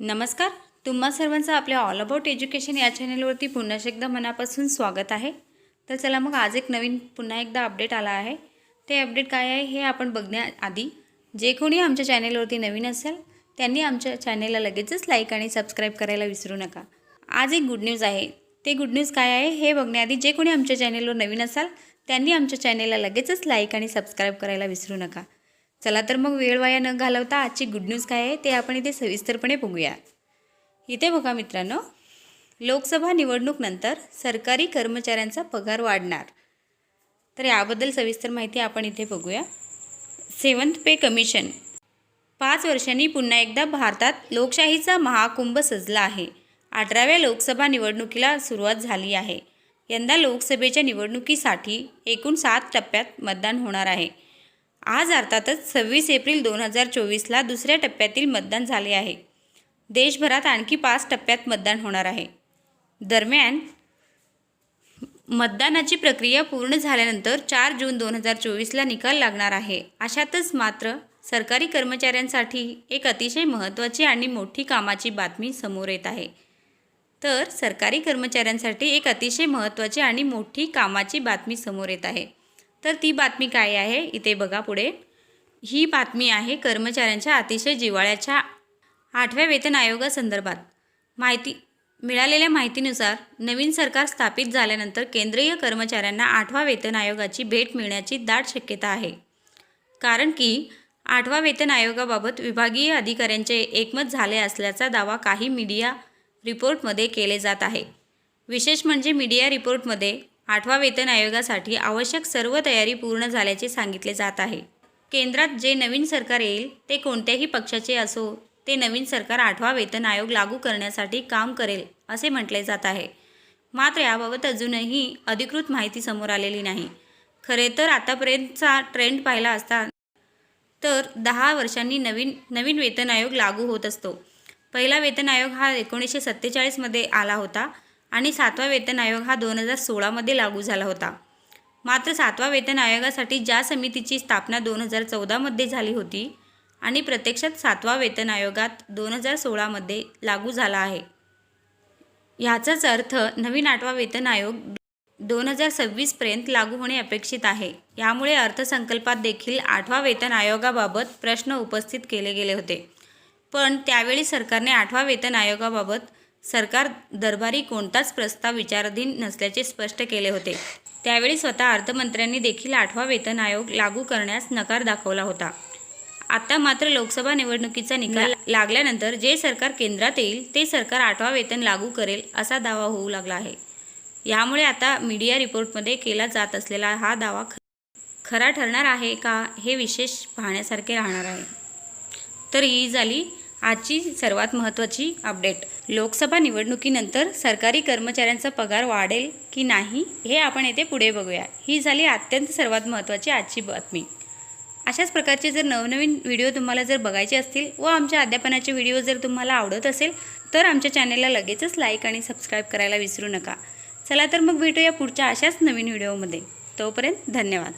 नमस्कार तुम्हा सर्वांचं आपल्या ऑल अबाउट एज्युकेशन या चॅनलवरती पुन्हा एकदा मनापासून स्वागत आहे. तर चला मग आज एक नवीन पुन्हा एकदा अपडेट आला आहे. ते अपडेट काय आहे हे आपण बघण्याआधी जे कोणी आमच्या चॅनेलवरती नवीन असेल त्यांनी आमच्या चॅनेलला लगेचच लाईक आणि सबस्क्राईब करायला विसरू नका. आज एक गुड न्यूज आहे. ते गुड न्यूज काय आहे हे बघण्याआधी जे कोणी आमच्या चॅनेलवर नवीन असाल त्यांनी आमच्या चॅनेलला लगेचच लाईक आणि सबस्क्राईब करायला विसरू नका. चला तर मग वेळ वाया न घालवता आजची गुड न्यूज काय आहे ते आपण इथे सविस्तरपणे बघूया. इथे बघा मित्रांनो लोकसभा निवडणूकनंतर सरकारी कर्मचाऱ्यांचा पगार वाढणार. तर याबद्दल सविस्तर माहिती आपण इथे बघूया. Seventh pay commission. पाच वर्षांनी पुन्हा एकदा भारतात लोकशाहीचा महाकुंभ सजला आहे. अठराव्या लोकसभा निवडणुकीला सुरुवात झाली आहे. यंदा लोकसभेच्या निवडणुकीसाठी एकूण सात टप्प्यात मतदान होणार आहे. आज अर्थातच सव्वीस एप्रिल दोन हजार चोवीसला दुसऱ्या टप्प्यातील मतदान झाले आहे. देशभरात आणखी पाच टप्प्यात मतदान होणार आहे. दरम्यान मतदानाची प्रक्रिया पूर्ण झाल्यानंतर चार जून दोन हजार चोवीसला निकाल लागणार आहे. अशातच मात्र सरकारी कर्मचाऱ्यांसाठी एक अतिशय महत्त्वाची आणि मोठी कामाची बातमी समोर येत आहे. तर सरकारी कर्मचाऱ्यांसाठी एक अतिशय महत्त्वाची आणि मोठी कामाची बातमी समोर येत आहे. तर ती बातमी काय आहे? इथे बघा पुढे. ही बातमी आहे कर्मचाऱ्यांच्या अतिशय जिव्हाळ्याच्या आठव्या वेतन आयोगासंदर्भात. माहिती मिळालेल्या माहितीनुसार नवीन सरकार स्थापित झाल्यानंतर केंद्रीय कर्मचाऱ्यांना आठवा वेतन आयोगाची भेट मिळण्याची दाट शक्यता आहे. कारण की आठवा वेतन आयोगाबाबत विभागीय अधिकाऱ्यांचे एकमत झाले असल्याचा दावा काही मीडिया रिपोर्टमध्ये केले जात आहे. विशेष म्हणजे मीडिया रिपोर्टमध्ये आठवा वेतन आयोगासाठी आवश्यक सर्व तयारी पूर्ण झाल्याचे सांगितले जात आहे. केंद्रात जे नवीन सरकार येईल ते कोणत्याही पक्षाचे असो ते नवीन सरकार आठवा वेतन आयोग लागू करण्यासाठी काम करेल असे म्हटले जात आहे. मात्र याबाबत अजूनही अधिकृत माहिती समोर आलेली नाही. खरे तर आतापर्यंतचा ट्रेंड पाहिला असता तर दहा वर्षांनी नवीन नवीन वेतन आयोग लागू होत असतो. पहिला वेतन आयोग हा एकोणीसशे सत्तेचाळीसमध्ये आला होता. आणि सातवा वेतन आयोग हा दोन हजार सोळामध्ये लागू झाला होता. मात्र सातवा वेतन आयोगासाठी ज्या समितीची स्थापना दोन हजार चौदामध्ये झाली होती आणि प्रत्यक्षात सातवा वेतन आयोगात दोन हजार सोळामध्ये लागू झाला आहे. ह्याचाच अर्थ नवीन आठवा वेतन आयोग दोन हजार सव्वीसपर्यंत लागू होणे अपेक्षित आहे. यामुळे अर्थसंकल्पात देखील आठवा वेतन आयोगाबाबत प्रश्न उपस्थित केले गेले होते. पण त्यावेळी सरकारने आठवा वेतन आयोगाबाबत सरकार दरबारी कोणताच प्रस्ताव विचाराधीन नसल्याचे स्पष्ट केले होते. त्यावेळी स्वतः अर्थमंत्र्यांनी देखील आठवा वेतन आयोग लागू करण्यास नकार दाखवला होता. आता मात्र लोकसभा निवडणुकीचा निकाल लागल्यानंतर जे सरकार केंद्रात येईल ते सरकार आठवा वेतन लागू करेल असा दावा होऊ लागला आहे. यामुळे आता मीडिया रिपोर्टमध्ये केला जात असलेला हा दावा ख खरा ठरणार आहे का हे विशेष पाहण्यासारखे राहणार आहे. तर ही झाली आजची सर्वात महत्त्वाची अपडेट. लोकसभा निवडणुकीनंतर सरकारी कर्मचाऱ्यांचा पगार वाढेल की नाही हे आपण येथे पुढे बघूया. ही झाली अत्यंत सर्वात महत्त्वाची आजची बातमी. अशाच प्रकारचे जर नवनवीन व्हिडिओ तुम्हाला जर बघायचे असतील व आमच्या अध्यापनाचे व्हिडिओ जर तुम्हाला आवडत असेल तर आमच्या चॅनेलला लगेचच लाईक आणि सबस्क्राईब करायला विसरू नका. चला तर मग भेटूया पुढच्या अशाच नवीन व्हिडिओमध्ये. तोपर्यंत धन्यवाद.